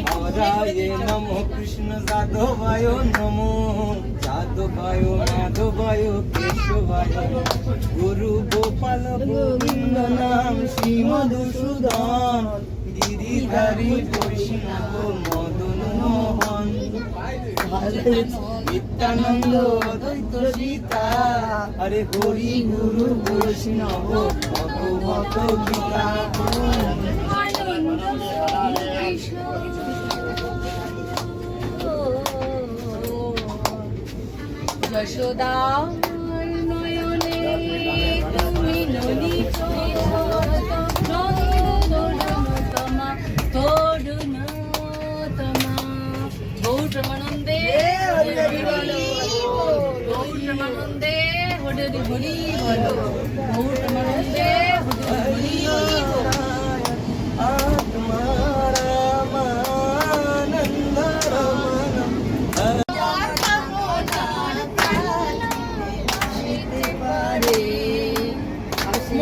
হরায়ে নম কৃষ্ণ যাদবায় নম যাদবায় মাধবায় কেশবায় গুরু গোপাল গোবিন্দ নাম শ্রী মধুসূদন গিরিধারী বৈষ্ণব মদন মোহন নিত্যানন্দ অদ্বৈত সীতা হরে হরি গুরু বৈষ্ণব ভগবত গীতা যশোদা নয়নে তুমি নলিত তরুণতমা তরুণতমা গৌরমানন্দে গৌরমানন্দে হরি হরি বলো গৌরমানন্দে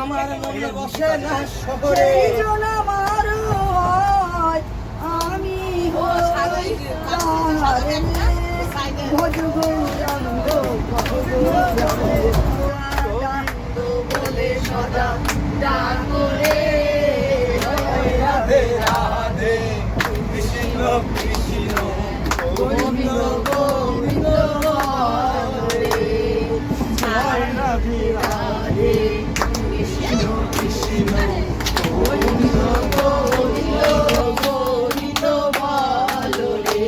আমার মনে বসে আমি ভোজ গোবিন্দ গোবিন্দ হরে জয় রাধে রাধে কৃষ্ণ কৃষ্ণ গোবিন্দ গোবিন্দ গোবিন্দ বলো রে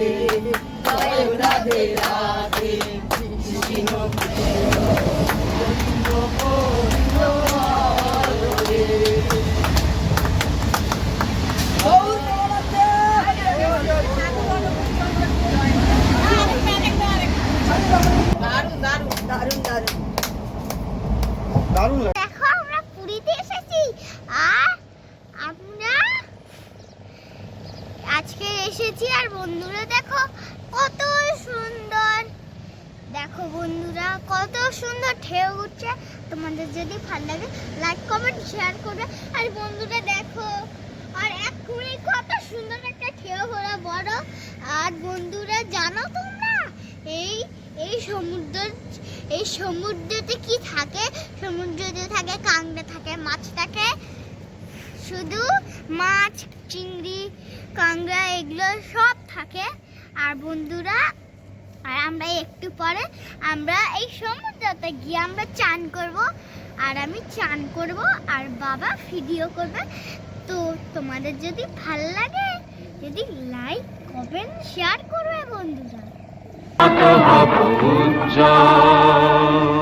জয় রাধে রাধে কৃষ্ণ কৃষ্ণ গোবিন্দ গোবিন্দ বলো রে দারুণ দেখো, আমরা পুরীতে এসেছি। আর আমরা আজকে এসেছি, আর বন্ধুরা দেখো, কত সুন্দর। দেখো বন্ধুরা, কত সুন্দর ঢেউ উঠছে। তোমাদের যদি ভালো লাগে লাইক কমেন্ট শেয়ার করবে। আর বন্ধুরা দেখো, আর এক কত সুন্দর একটা ঢেউ ওরা বড় আর বন্ধুরা জানো তোমরা, এই এই সমুদ্র এই সমুদ্রতে কি থাকে? সমুদ্রতে থাকে কাঁকড়া থাকে, মাছ থাকে। শুধু মাছ, চিংড়ি, কাঁকড়া এগুলো সব থাকে। আর বন্ধুরা, আর আমরা একটু পরে আমরা এই সমুদ্রতে গিয়ে আমরা চান করব। আর আমি চান করব, আর বাবা ভিডিও করবে। তো তোমাদের যদি ভালো লাগে, যদি লাইক কমেন্ট শেয়ার করবে বন্ধুরা। হব উজ্জ্বল।